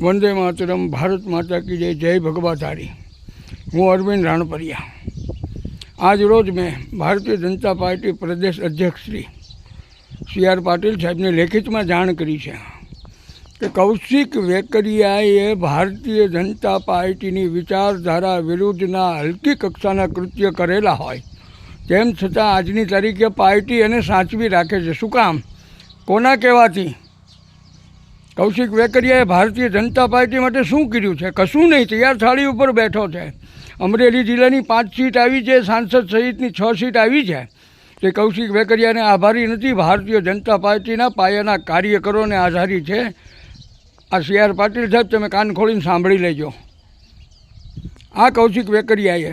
વંદે માતરમ, ભારત માતા કી જય જય ભગવાધારી. હું અરવિંદ રાણપરિયા. આજ રોજ મેં ભારતીય જનતા પાર્ટી પ્રદેશ અધ્યક્ષ શ્રી સી આર પાટીલ સાહેબને લેખિતમાં જાણ કરી છે કે કૌશિક વેકરિયાએ ભારતીય જનતા પાર્ટીની વિચારધારા વિરુદ્ધના હલકી કક્ષાના કૃત્ય કરેલા હોય, તેમ છતાં આજની તારીખે પાર્ટી એને સાચવી રાખે છે. શું કામ? કોના કહેવાથી? કૌશિક વેકરિયાએ ભારતીય જનતા પાર્ટી માટે શું કર્યું છે? કશું નહીં, તૈયાર થાળી ઉપર બેઠો છે. અમરેલી જિલ્લાની પાંચ સીટ આવી છે, સાંસદ સહિતની છ સીટ આવી છે. તે કૌશિક વેકરિયાને આભારી નથી, ભારતીય જનતા પાર્ટીના પાયાના કાર્યકરોને આધારી છે. આ સી આર પાટીલ સાહેબ, તમે કાન ખોલીને સાંભળી લેજો. આ કૌશિક વેકરિયાએ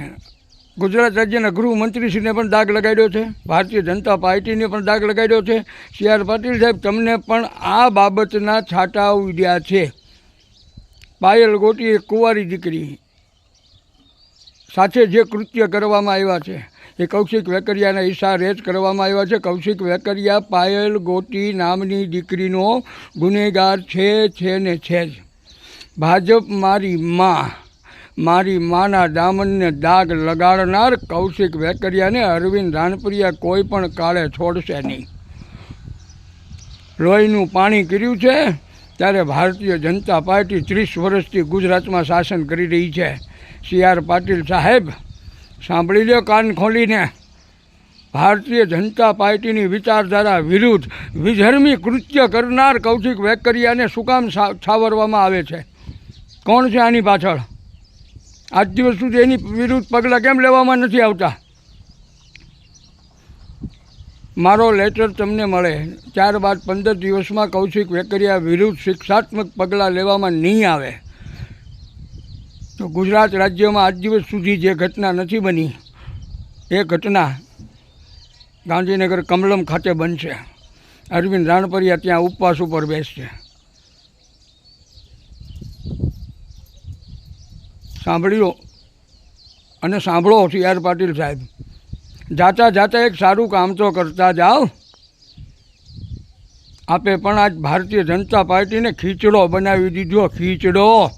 ગુજરાત રાજ્યના ગૃહમંત્રીશ્રીને પણ દાગ લગાડ્યો છે. ભારતીય જનતા પાર્ટીને પણ દાગ લગાડ્યો છે. સી આર પાટીલ સાહેબ, તમને પણ આ બાબતના છાંટા ઉડ્યા છે. પાયલ ગોટી એક કુંવારી દીકરી સાથે જે કૃત્ય કરવામાં આવ્યા છે, એ કૌશિક વેકરિયાના હિસ્સા જ કરવામાં આવ્યા છે. કૌશિક વેકરિયા પાયલ ગોટી નામની દીકરીનો ગુનેગાર છે છે ને છે જ. ભાજપ મારી માં મારી માના દામનને દાગ લગાડનાર કૌશિક વેકરિયાને અરવિંદ રાણપરિયા કોઈ પણ કાળે છોડશે નહીં. લોહીનું પાણી કર્યું છે, ત્યારે ભારતીય જનતા પાર્ટી ત્રીસ વર્ષથી ગુજરાતમાં શાસન કરી રહી છે. સી આર પાટીલ સાહેબ, સાંભળી લો કાન ખોલીને. ભારતીય જનતા પાર્ટીની વિચારધારા વિરુદ્ધ વિધર્મી કૃત્ય કરનાર કૌશિક વેકરિયાને શું કામ છાવરવામાં આવે છે? કોણ છે આની પાછળ? આજ દિવસ સુધી એની વિરુદ્ધ પગલાં કેમ લેવામાં નથી આવતા? મારો લેટર તમને મળે. ત્યારબાદ પંદર દિવસમાં કૌશિક વેકરિયા વિરુદ્ધ શિક્ષાત્મક પગલાં લેવામાં નહીં આવે. તો ગુજરાત રાજ્યમાં આજ દિવસ સુધી જે ઘટના નથી બની, એ ઘટના ગાંધીનગર કમલમ ખાતે બનશે. અરવિંદ રાણપરિયા ત્યાં ઉપવાસ ઉપર બેસશે. સાંભળ્યો. અને સાંભળો સી આર પાટીલ સાહેબ. જાતા જાતા એક સારું કામ તો કરતા જાઓ. આપે પણ આજ ભારતીય જનતા પાર્ટીને ખીચડો બનાવી દીધો, ખીચડો.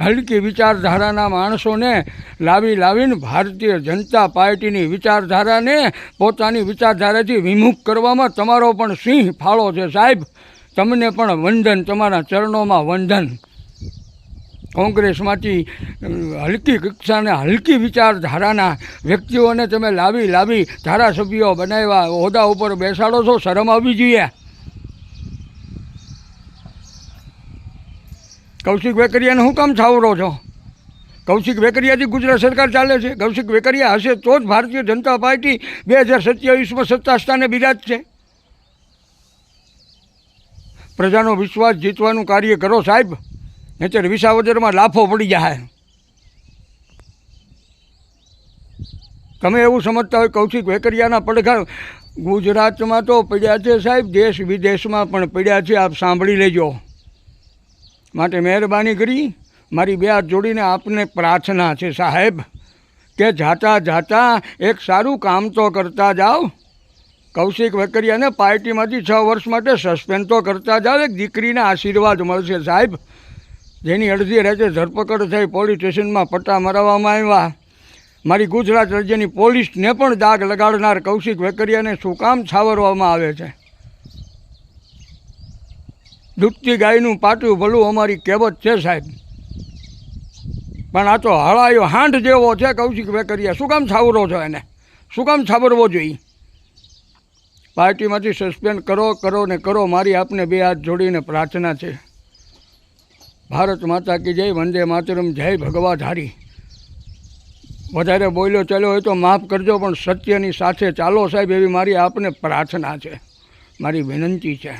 હલકી વિચારધારાના માણસોને લાવી લાવીને ભારતીય જનતા પાર્ટીની વિચારધારાને પોતાની વિચારધારાથી વિમુખ કરવામાં તમારો પણ સિંહ ફાળો છે સાહેબ. તમને પણ વંદન, તમારા ચરણોમાં વંદન. કોંગ્રેસમાંથી હલકી કક્ષાને હલકી વિચારધારાના વ્યક્તિઓને તમે લાવી લાવી ધારાસભ્યો બનાવ્યા, હોદ્દા ઉપર બેસાડો છો, શરમ આવવી જોઈએ. કૌશિક વેકરિયાને શું કામ છાવરો છો? કૌશિક વેકરિયાથી ગુજરાત સરકાર ચાલે છે? કૌશિક વેકરિયા હશે તો જ ભારતીય જનતા પાર્ટી બે હજાર સત્યાવીસમાં સત્તા સ્થાને બિરાજશે પ્રજાનો વિશ્વાસ જીતવાનું કાર્ય કરો સાહેબ. નહીતર વિસાવદરમાં લાફો પડી જાય તમે એવું સમજતા હોય કૌશિક વેકરિયાના પડઘા ગુજરાતમાં તો પડ્યા છે સાહેબ, દેશ વિદેશમાં પણ પડ્યા છે, આપ સાંભળી લેજો. માટે મહેરબાની કરી, મારી બે હાથ જોડીને આપને પ્રાર્થના છે સાહેબ, કે જાતા જાતા એક સારું કામ તો કરતા જાઓ. કૌશિક વેકરિયાને પાર્ટીમાંથી છ વર્ષ માટે સસ્પેન્ડ તો કરતા જાઓ, એક દીકરીના આશીર્વાદ મળશે સાહેબ. જેની અડધી રાતે ધરપકડ થઈ પોલીસ સ્ટેશનમાં પટ્ટા મરાવવામાં આવ્યા. મારી ગુજરાત રાજ્યની પોલીસને પણ દાગ લગાડનાર કૌશિક વેકરિયાને શું કામ છાવરવામાં આવે છે? દૂધતી ગાયનું પાટું ભલું અમારી કહેવત છે સાહેબ. પણ આ તો હળાયો હાંડ જેવો છે કૌશિક વેકરિયા. શું કામ છાવરો છો એને? શું કામ છાવરવો જોઈએ? પાર્ટીમાંથી સસ્પેન્ડ કરો કરો ને કરો. મારી આપને બે હાથ જોડીને પ્રાર્થના છે. ભારત માતા કી જય, વંદે માતરમ, જય ભગવા ધારી વધારે બોલ્યો ચાલ્યો હોય તો માફ કરજો, પણ સત્યની સાથે ચાલો સાહેબ, એવી મારી આપને પ્રાર્થના છે. મારી વિનંતી છે.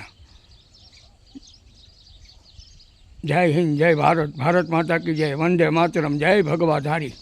જય હિન્દ, જય ભારત ભારત માતા કી જય, વંદે માતરમ, જય ભગવા ધારી